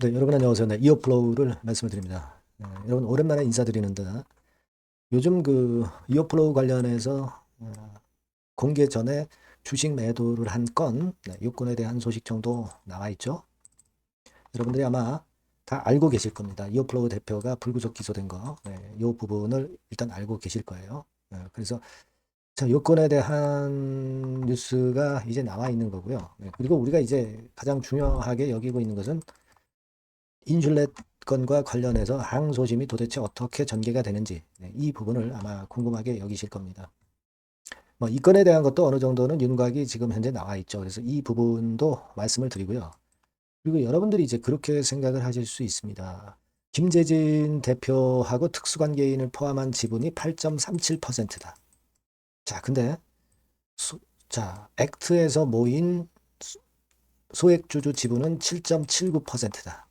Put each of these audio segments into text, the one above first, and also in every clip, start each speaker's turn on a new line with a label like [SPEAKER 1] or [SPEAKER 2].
[SPEAKER 1] 네, 여러분 안녕하세요. 네, 이어플로우를 말씀을 드립니다. 네, 여러분 오랜만에 인사드리는데 요즘 그 이어플로우 관련해서 어, 공개 전에 주식 매도를 한 건, 네, 이 건에 대한 소식 정도 나와 있죠. 여러분들이 아마 다 알고 계실 겁니다. 이어플로우 대표가 불구속 기소된 거, 네, 이 부분을 일단 알고 계실 거예요. 네, 그래서 자, 요건에 대한 뉴스가 이제 나와 있는 거고요. 네, 그리고 우리가 이제 가장 중요하게 여기고 있는 것은 인슐렛 건과 관련해서 항소심이 도대체 어떻게 전개가 되는지 네, 이 부분을 아마 궁금하게 여기실 겁니다. 뭐 이 건에 대한 것도 어느 정도는 윤곽이 지금 현재 나와 있죠. 그래서 이 부분도 말씀을 드리고요. 그리고 여러분들이 이제 그렇게 생각을 하실 수 있습니다. 김재진 대표하고 특수관계인을 포함한 지분이 8.37%다. 자, 근데 소, 자, 액트에서 모인 소- 소액주주 지분은 7.79%다.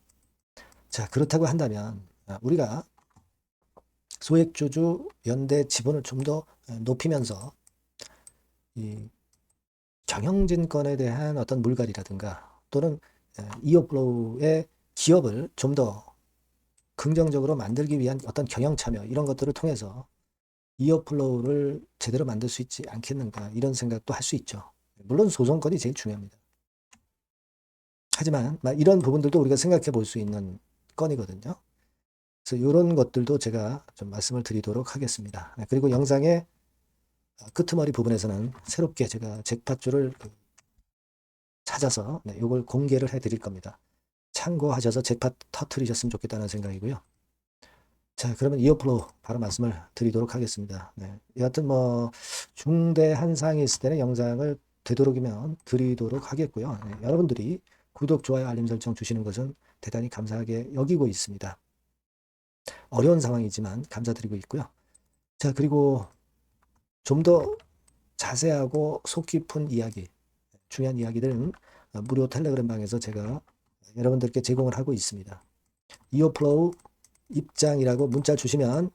[SPEAKER 1] 자, 그렇다고 한다면 아, 우리가 소액주주 연대 지분을 좀 더 높이면서 이 경영진건에 대한 어떤 물갈이라든가 또는 이어플로우의 기업을 좀 더 긍정적으로 만들기 위한 어떤 경영 참여 이런 것들을 통해서 이어플로우를 제대로 만들 수 있지 않겠는가 이런 생각도 할 수 있죠. 물론 소송권이 제일 중요합니다. 하지만 막 이런 부분들도 우리가 생각해 볼 수 있는 건이거든요. 그래서 이런 것들도 제가 좀 말씀을 드리도록 하겠습니다. 네, 그리고 영상의 어, 끄트머리 부분에서는 새롭게 제가 잭팟줄을 그 찾아서 네, 이걸 공개를 해 드릴 겁니다. 참고하셔서 잭팟 터트리셨으면 좋겠다는 생각이고요. 자, 그러면 이어플로우 바로 말씀을 드리도록 하겠습니다. 네, 여하튼 뭐 중대한 사항이 있을 때는 영상을 되도록이면 드리도록 하겠고요. 네, 여러분들이 구독, 좋아요, 알림 설정 주시는 것은 대단히 감사하게 여기고 있습니다. 어려운 상황이지만 감사드리고 있고요. 자, 그리고 좀 더 자세하고 속 깊은 이야기, 중요한 이야기들은 어, 무료 텔레그램 방에서 제가 여러분들께 제공을 하고 있습니다. 이어플로우 입장이라고 문자 주시면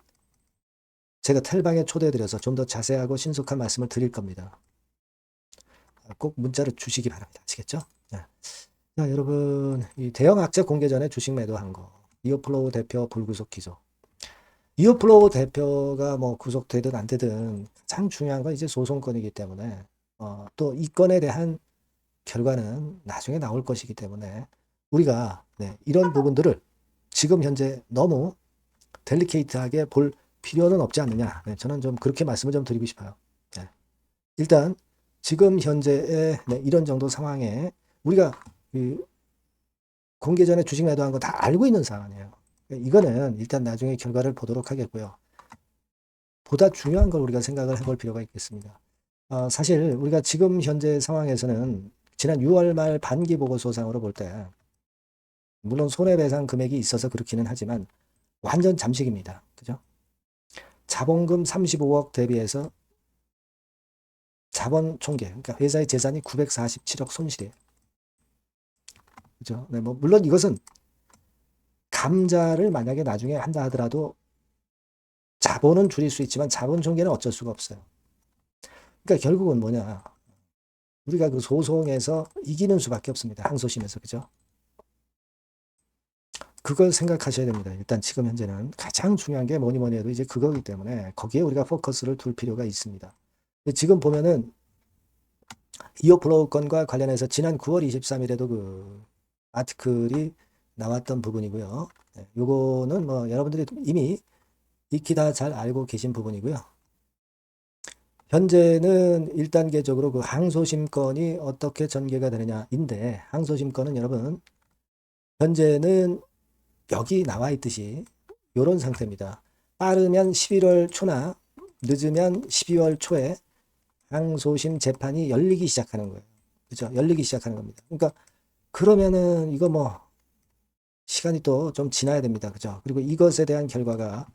[SPEAKER 1] 제가 텔방에 초대해드려서 좀 더 자세하고 신속한 말씀을 드릴 겁니다. 꼭 문자를 주시기 바랍니다. 아시겠죠? 네. 자, 여러분, 이 대형 악재 공개 전에 주식 매도한 거. 이어플로우 대표 불구속 기소. 이어플로우 대표가 뭐 구속되든 안 되든 가장 중요한 건 이제 소송건이기 때문에 어, 또 이 건에 대한 결과는 나중에 나올 것이기 때문에 우리가 네, 이런 부분들을 지금 현재 너무 델리케이트하게 볼 필요는 없지 않느냐. 네, 저는 좀 그렇게 말씀을 좀 드리고 싶어요. 네. 일단 지금 현재의 네, 이런 정도 상황에 우리가 그 공개 전에 주식 매도한 거 다 알고 있는 상황이에요. 이거는 일단 나중에 결과를 보도록 하겠고요. 보다 중요한 걸 우리가 생각을 해볼 필요가 있겠습니다. 어, 사실 우리가 지금 현재 상황에서는 지난 6월 말 반기 보고서상으로 볼 때 물론 손해배상 금액이 있어서 그렇기는 하지만 완전 잠식입니다. 그죠? 자본금 35억 대비해서 자본 총계, 그러니까 회사의 재산이 947억 손실이에요. 그죠? 네, 뭐 물론 이것은 감자를 만약에 나중에 한다 하더라도 자본은 줄일 수 있지만 자본 총계는 어쩔 수가 없어요. 그러니까 결국은 뭐냐? 우리가 그 소송에서 이기는 수밖에 없습니다. 항소심에서 그죠? 그걸 생각하셔야 됩니다. 일단 지금 현재는 가장 중요한 게 뭐니 뭐니 해도 이제 그거기 때문에 거기에 우리가 포커스를 둘 필요가 있습니다. 지금 보면은 이어플로우 건과 관련해서 지난 9월 23일에도 그 아티클이 나왔던 부분이고요. 네, 요거는 뭐 여러분들이 이미 익히 다 잘 알고 계신 부분이고요. 현재는 1단계적으로 그 항소심 건이 어떻게 전개가 되느냐인데 항소심 건은 여러분 현재는 여기 나와 있듯이 이런 상태입니다. 빠르면 11월 초나 늦으면 12월 초에 항소심 재판이 열리기 시작하는 거예요. 그죠? 열리기 시작하는 겁니다. 그러니까 그러면은 이거 뭐 시간이 또 좀 지나야 됩니다. 그죠? 그리고 이것에 대한 결과가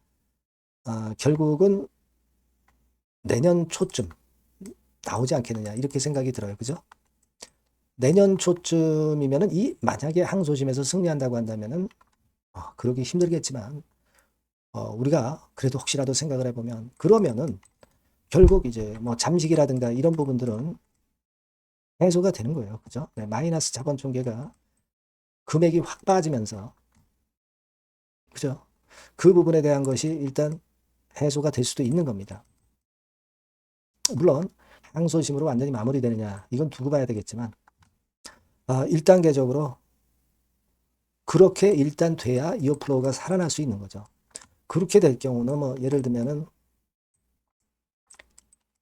[SPEAKER 1] 아, 결국은 내년 초쯤 나오지 않겠느냐 이렇게 생각이 들어요. 그죠? 내년 초쯤이면은 이 만약에 항소심에서 승리한다고 한다면은 어, 그러기 힘들겠지만 어, 우리가 그래도 혹시라도 생각을 해보면 그러면은 결국 이제 뭐 잠식이라든가 이런 부분들은 해소가 되는 거예요. 그죠? 네, 마이너스 자본 총계가 금액이 확 빠지면서 그죠? 그 부분에 대한 것이 일단 해소가 될 수도 있는 겁니다. 물론 항소심으로 완전히 마무리되느냐 이건 두고 봐야 되겠지만 아, 1단계적으로 그렇게 일단 돼야 이어플로우가 살아날 수 있는 거죠. 그렇게 될 경우는 뭐 예를 들면은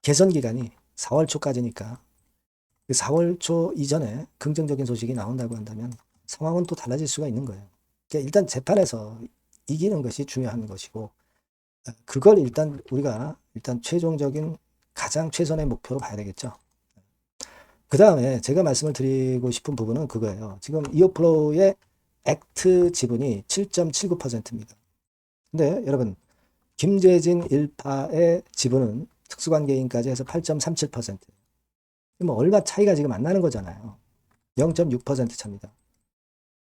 [SPEAKER 1] 개선 기간이 4월 초까지니까 그 4월 초 이전에 긍정적인 소식이 나온다고 한다면 상황은 또 달라질 수가 있는 거예요. 그러니까 일단 재판에서 이기는 것이 중요한 것이고 어, 그걸 일단 우리가 일단 최종적인 가장 최선의 목표로 봐야 되겠죠. 그 다음에 제가 말씀을 드리고 싶은 부분은 그거예요. 지금 이어플로우의 액트 지분이 7.79%입니다. 근데 여러분 김재진 일파의 지분은 특수관계인까지 해서 8.37%. 뭐 얼마 차이가 지금 안 나는 거잖아요. 0.6% 차입니다.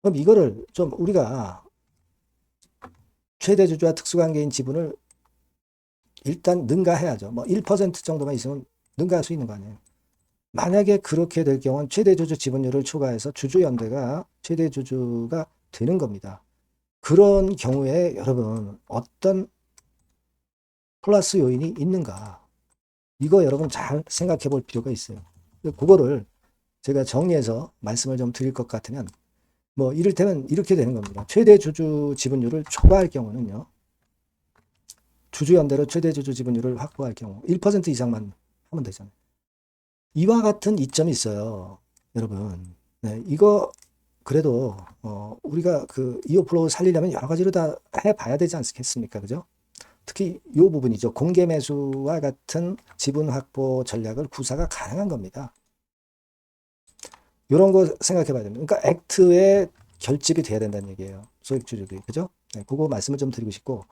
[SPEAKER 1] 그럼 이거를 좀 우리가 최대 주주와 특수관계인 지분을 일단 능가해야죠. 뭐 1% 정도만 있으면 능가할 수 있는 거 아니에요. 만약에 그렇게 될 경우는 최대 주주 지분율을 초과해서 주주연대가 최대 주주가 되는 겁니다. 그런 경우에 여러분 어떤 플러스 요인이 있는가? 이거 여러분 잘 생각해 볼 필요가 있어요. 그거를 제가 정리해서 말씀을 좀 드릴 것 같으면 뭐 이를테면 이렇게 되는 겁니다. 최대 주주 지분율을 초과할 경우는요. 주주연대로 최대 주주 지분율을 확보할 경우 1% 이상만 하면 되잖아요. 이와 같은 이점이 있어요. 여러분. 네, 이거 그래도 어, 우리가 그 이오플로우 살리려면 여러 가지로 다 해봐야 되지 않겠습니까? 그죠? 특히 이 부분이죠. 공개 매수와 같은 지분 확보 전략을 구사가 가능한 겁니다. 이런 거 생각해 봐야 됩니다. 그러니까 액트에 결집이 돼야 된다는 얘기예요. 소액 주주들이. 그죠? 네, 그거 말씀을 좀 드리고 싶고.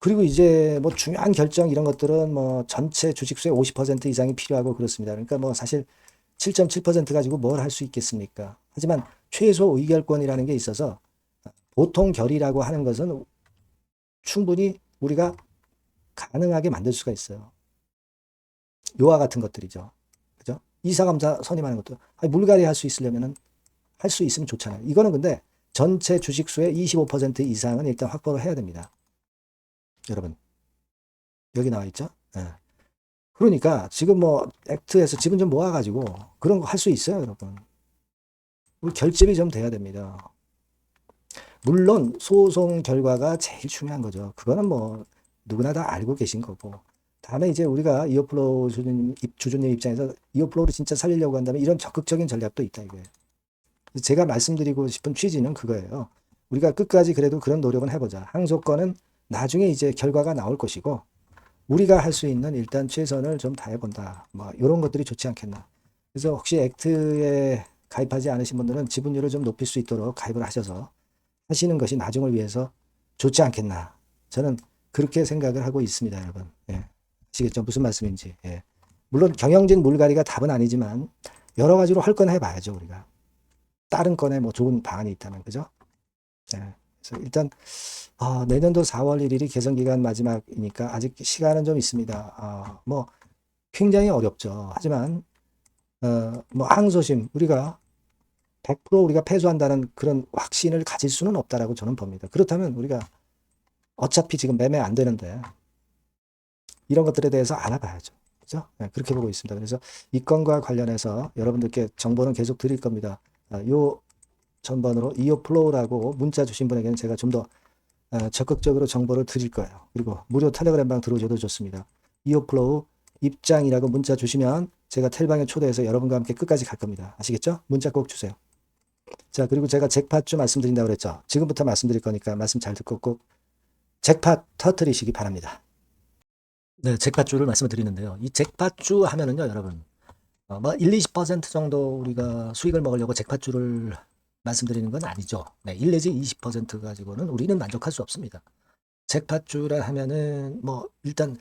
[SPEAKER 1] 그리고 이제 뭐 중요한 결정 이런 것들은 뭐 전체 주식수의 50% 이상이 필요하고 그렇습니다. 그러니까 뭐 사실 7.7% 가지고 뭘 할 수 있겠습니까? 하지만 최소 의결권이라는 게 있어서 보통 결의라고 하는 것은 충분히 우리가 가능하게 만들 수가 있어요. 요와 같은 것들이죠. 그죠? 이사감사 선임하는 것도 아니, 물갈이 할 수 있으려면은 할 수 있으면 좋잖아요. 이거는 근데 전체 주식수의 25% 이상은 일단 확보를 해야 됩니다. 여러분 여기 나와 있죠? 예. 그러니까 지금 뭐 액트에서 지분 좀 모아가지고 그런 거 할 수 있어요, 여러분. 결집이 좀 돼야 됩니다. 물론 소송 결과가 제일 중요한 거죠. 그거는 뭐 누구나 다 알고 계신 거고. 다음에 이제 우리가 이어플로우 주주님, 입- 주주님 입장에서 이어플로우를 진짜 살리려고 한다면 이런 적극적인 전략도 있다 이거예요. 제가 말씀드리고 싶은 취지는 그거예요. 우리가 끝까지 그래도 그런 노력은 해보자. 항소권은 나중에 이제 결과가 나올 것이고 우리가 할 수 있는 일단 최선을 좀 다해본다. 뭐 이런 것들이 좋지 않겠나. 그래서 혹시 액트에 가입하지 않으신 분들은 지분율을 좀 높일 수 있도록 가입을 하셔서 하시는 것이 나중을 위해서 좋지 않겠나. 저는 그렇게 생각을 하고 있습니다, 여러분. 예. 아시겠죠? 무슨 말씀인지. 예. 물론 경영진 물갈이가 답은 아니지만 여러 가지로 할 건 해봐야죠, 우리가. 다른 건에 뭐 좋은 방안이 있다면, 그죠? 예. 그래서 일단 아, 내년도 4월 1일이 개선 기간 마지막이니까 아직 시간은 좀 있습니다. 아, 뭐 굉장히 어렵죠. 하지만 어, 뭐 항소심 우리가 100% 우리가 패소한다는 그런 확신을 가질 수는 없다라고 저는 봅니다. 그렇다면 우리가 어차피 지금 매매 안 되는데 이런 것들에 대해서 알아봐야죠. 그죠? 네, 그렇게 보고 있습니다. 그래서 이 건과 관련해서 여러분들께 정보는 계속 드릴 겁니다. 아, 요 전번으로 이오 플로우라고 문자 주신 분에게는 제가 좀더 어, 적극적으로 정보를 드릴 거예요. 그리고 무료 텔레그램방 들어오셔도 좋습니다. 이오 플로우 입장이라고 문자 주시면 제가 텔방에 초대해서 여러분과 함께 끝까지 갈 겁니다. 아시겠죠? 문자 꼭 주세요. 자, 그리고 제가 잭팟주 말씀드린다고 그랬죠. 지금부터 말씀드릴 거니까 말씀 잘 듣고 꼭 잭팟 터트리시기 바랍니다. 네, 잭팟주를 말씀을 드리는데요. 이 잭팟주 하면은요, 여러분. 어, 뭐 1, 20% 정도 우리가 수익을 먹으려고 잭팟주를 말씀드리는 건 아니죠. 네, 1 내지 20% 가지고는 우리는 만족할 수 없습니다. 잭팟주라 하면은 뭐 일단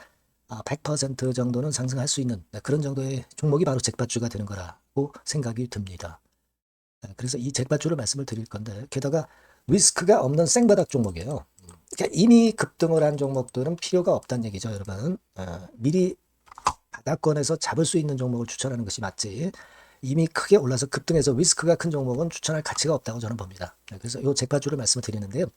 [SPEAKER 1] 아, 100% 정도는 상승할 수 있는 네, 그런 정도의 종목이 바로 잭팟주가 되는 거라고 생각이 듭니다. 네, 그래서 이 잭팟주를 말씀을 드릴 건데 게다가 리스크가 없는 생바닥 종목이에요. 그러니까 이미 급등을 한 종목들은 필요가 없다는 얘기죠, 여러분. 어, 미리 바닥권에서 잡을 수 있는 종목을 추천하는 것이 맞지. 이미 크게 올라서 급등해서 리스크가 큰 종목은 추천할 가치가 없다고 저는 봅니다. 네, 그래서 이 잭파주를 말씀을 드리는데요.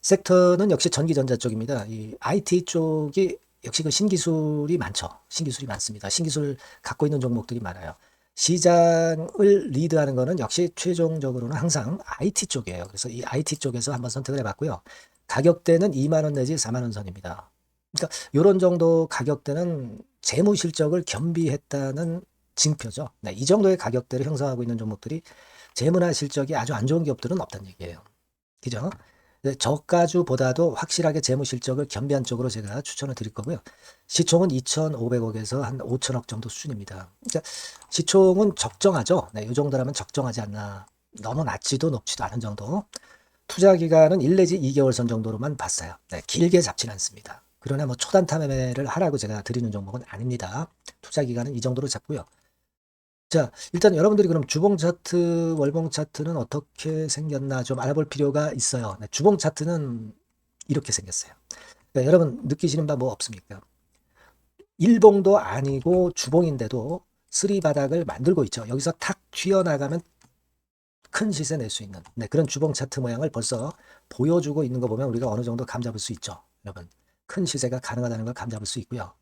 [SPEAKER 1] 섹터는 역시 전기전자 쪽입니다. 이 IT 쪽이 역시 그 신기술이 많죠. 신기술이 많습니다. 신기술 갖고 있는 종목들이 많아요. 시장을 리드하는 거는 역시 최종적으로는 항상 IT 쪽이에요. 그래서 이 IT 쪽에서 한번 선택을 해봤고요. 가격대는 2만 원 내지 4만 원 선입니다. 그러니까 이런 정도 가격대는 재무 실적을 겸비했다는 징표죠. 네, 이 정도의 가격대를 형성하고 있는 종목들이 재무나 실적이 아주 안 좋은 기업들은 없다는 얘기예요. 그죠? 네, 저가주보다도 확실하게 재무 실적을 겸비한 쪽으로 제가 추천을 드릴 거고요. 시총은 2,500억에서 한 5천억 정도 수준입니다. 그러니까 시총은 적정하죠. 네, 이 정도라면 적정하지 않나. 너무 낮지도 높지도 않은 정도. 투자 기간은 1 내지 2개월 선 정도로만 봤어요. 네, 길게 잡지는 않습니다. 그러나 뭐 초단타 매매를 하라고 제가 드리는 종목은 아닙니다. 투자 기간은 이 정도로 잡고요. 자, 일단 여러분들이 그럼 주봉 차트, 월봉 차트는 어떻게 생겼나 좀 알아볼 필요가 있어요. 네, 주봉 차트는 이렇게 생겼어요. 그러니까 여러분 느끼시는 바 뭐 없습니까? 일봉도 아니고 주봉인데도 쓰리 바닥을 만들고 있죠. 여기서 탁 튀어나가면 큰 시세 낼 수 있는 네, 그런 주봉 차트 모양을 벌써 보여주고 있는 거 보면 우리가 어느 정도 감잡을 수 있죠. 여러분 큰 시세가 가능하다는 걸 감잡을 수 있고요.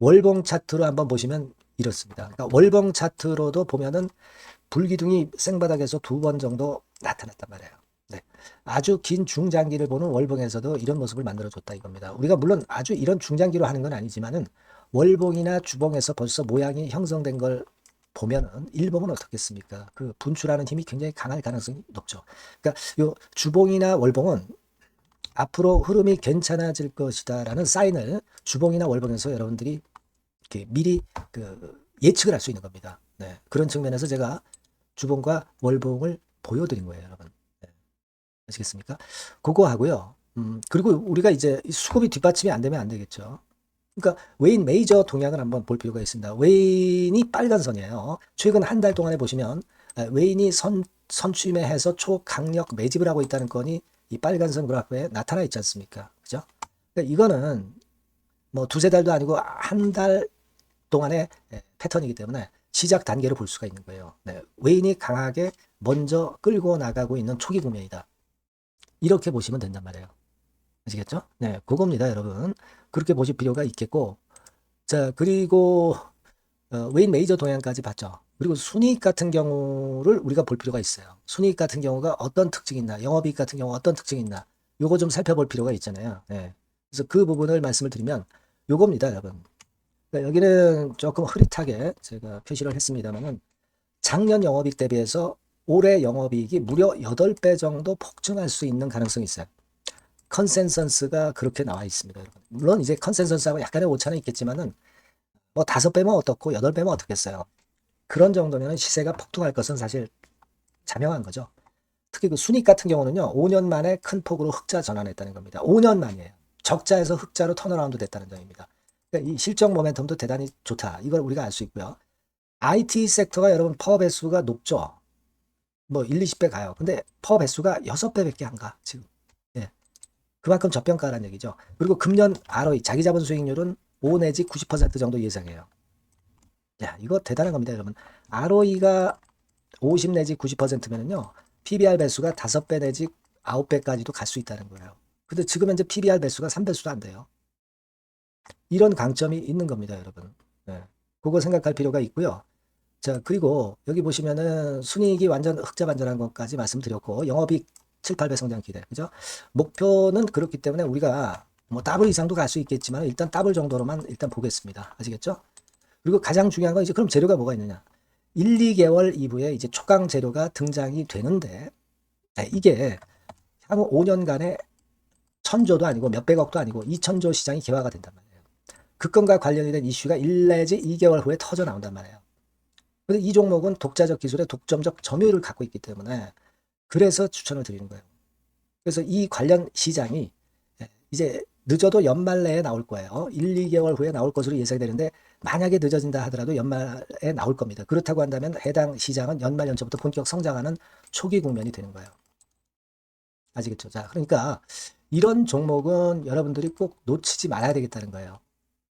[SPEAKER 1] 월봉 차트로 한번 보시면 이렇습니다. 그러니까 월봉 차트로도 보면은 불기둥이 생바닥에서 두 번 정도 나타났단 말이에요. 네. 아주 긴 중장기를 보는 월봉에서도 이런 모습을 만들어줬다 이겁니다. 우리가 물론 아주 이런 중장기로 하는 건 아니지만은 월봉이나 주봉에서 벌써 모양이 형성된 걸 보면은 일봉은 어떻겠습니까? 그 분출하는 힘이 굉장히 강할 가능성이 높죠. 그러니까 요 주봉이나 월봉은 앞으로 흐름이 괜찮아질 것이다라는 사인을 주봉이나 월봉에서 여러분들이 이렇게 미리 그 예측을 할 수 있는 겁니다. 네. 그런 측면에서 제가 주봉과 월봉을 보여드린 거예요, 여러분. 네. 아시겠습니까? 그거 하고요. 음, 그리고 우리가 이제 수급이 뒷받침이 안 되면 안 되겠죠. 그러니까 웨인 메이저 동향을 한번 볼 필요가 있습니다. 웨인이 빨간 선이에요. 최근 한 달 동안에 보시면 웨인이 선 선취매해서 초강력 매집을 하고 있다는 건이 이 빨간 선 그래프에 나타나 있지 않습니까? 그죠? 그러니까 이거는 뭐 두세 달도 아니고 한 달 동안의 패턴이기 때문에 시작 단계로 볼 수가 있는 거예요. 네, 웨인이 강하게 먼저 끌고 나가고 있는 초기 국면이다. 이렇게 보시면 된단 말이에요. 아시겠죠? 네, 그겁니다, 여러분. 그렇게 보실 필요가 있겠고, 자, 그리고 어, 웨인 메이저 동향까지 봤죠. 그리고 순이익 같은 경우를 우리가 볼 필요가 있어요. 순이익 같은 경우가 어떤 특징이 있나, 영업이익 같은 경우 어떤 특징이 있나, 요거 좀 살펴볼 필요가 있잖아요. 네. 그래서 그 부분을 말씀을 드리면 요겁니다, 여러분. 그러니까 여기는 조금 흐릿하게 제가 표시를 했습니다만은 작년 영업이익 대비해서 올해 영업이익이 무려 8배 정도 폭증할 수 있는 가능성이 있어요. 컨센서스가 그렇게 나와 있습니다, 여러분. 물론 이제 컨센서스하고 약간의 오차는 있겠지만은 뭐 다섯 배면 어떻고 여덟 배면 어떻겠어요. 그런 정도면 시세가 폭등할 것은 사실 자명한 거죠. 특히 그 순익 같은 경우는요, 5년 만에 큰 폭으로 흑자 전환했다는 겁니다. 5년 만이에요. 적자에서 흑자로 턴어라운드 됐다는 점입니다. 그러니까 이 실적 모멘텀도 대단히 좋다. 이걸 우리가 알 수 있고요. IT 섹터가 여러분 파워 배수가 높죠. 뭐 1, 20배 가요. 근데 파워 배수가 6배밖에 안 가. 지금. 예. 그만큼 저평가라는 얘기죠. 그리고 금년 ROE 자기 자본 수익률은 5 내지 90% 정도 예상해요. 야, 이거 대단한 겁니다, 여러분. ROE가 50 내지 90%면은요. PBR 배수가 5배 내지 9배까지도 갈 수 있다는 거예요. 근데 지금 현재 PBR 배수가 3배수도 안 돼요. 이런 강점이 있는 겁니다, 여러분. 네. 그거 생각할 필요가 있고요. 자, 그리고 여기 보시면은 순이익이 완전 흑자 반전한 것까지 말씀드렸고, 영업이익 7, 8배 성장 기대. 그죠? 목표는 그렇기 때문에 우리가 뭐 더블 이상도 갈 수 있겠지만 일단 더블 정도로만 일단 보겠습니다. 아시겠죠? 그리고 가장 중요한 건 이제 그럼 재료가 뭐가 있느냐? 1, 2개월 이후에 이제 초강 재료가 등장이 되는데 네, 이게 향후 5년간의 천조도 아니고 몇백억도 아니고 2천조 시장이 개화가 된단 말이에요. 그 건과 관련이 된 이슈가 1 내지 2개월 후에 터져 나온단 말이에요. 근데 이 종목은 독자적 기술의 독점적 점유율을 갖고 있기 때문에 그래서 추천을 드리는 거예요. 그래서 이 관련 시장이 이제 늦어도 연말 내에 나올 거예요. 1, 2개월 후에 나올 것으로 예상되는데 만약에 늦어진다 하더라도 연말에 나올 겁니다. 그렇다고 한다면 해당 시장은 연말 연초부터 본격 성장하는 초기 국면이 되는 거예요. 아시겠죠? 자, 그러니까 이런 종목은 여러분들이 꼭 놓치지 말아야 되겠다는 거예요.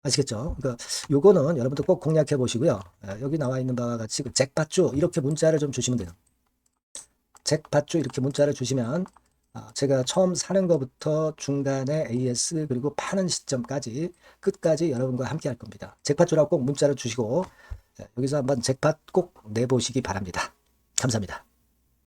[SPEAKER 1] 아시겠죠? 그러니까 요거는 여러분들 꼭 공략해 보시고요. 예, 여기 나와 있는 바와 같이 그 잭팟주 이렇게 문자를 좀 주시면 돼요. 잭팟주 이렇게 문자를 주시면 아, 제가 처음 사는 것부터 중간에 AS 그리고 파는 시점까지 끝까지 여러분과 함께 할 겁니다. 잭팟주라고 꼭 문자를 주시고 예, 여기서 한번 잭팟 꼭 내보시기 바랍니다. 감사합니다.